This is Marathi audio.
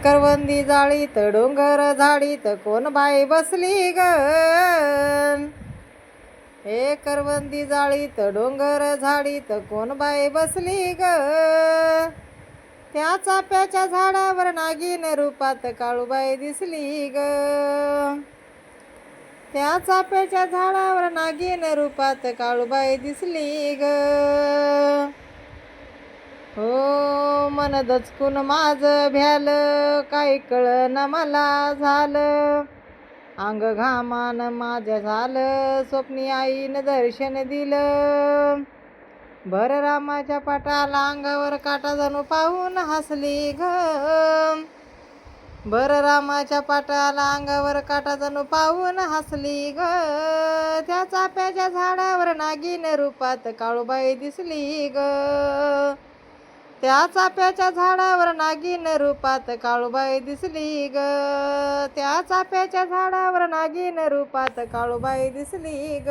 करवंदी जाळीत डोंगर झाडीत कोण बाई बसली ग हे करवंदी जाळीत डोंगर झाडीत कोण बाई बसली ग त्या चाप्याच्या झाडावर नागिन रूपात काळूबाई दिसली ग त्या चाप्याच्या झाडावर नागिन रूपात काळूबाई दिसली ग मन दचकून माझ भ्याल काय कळना मला झालं. अंग घामान माझ्या झालं स्वप्नी आईनं दर्शन दिलं. भर रामाच्या पाटाला अंगावर काटा जणू पाहून हसली ग भर रामाच्या पाटाला अंगावर काटा जणू पाहून हसली ग त्या चाप्याच्या झाडावर नागिन रूपात काळूबाई दिसली ग त्या चाप्याच्या झाडावर नागिन रूपात काळूबाई दिसली ग. त्या चाप्याच्या झाडावर नागिन रूपात काळूबाई दिसली ग.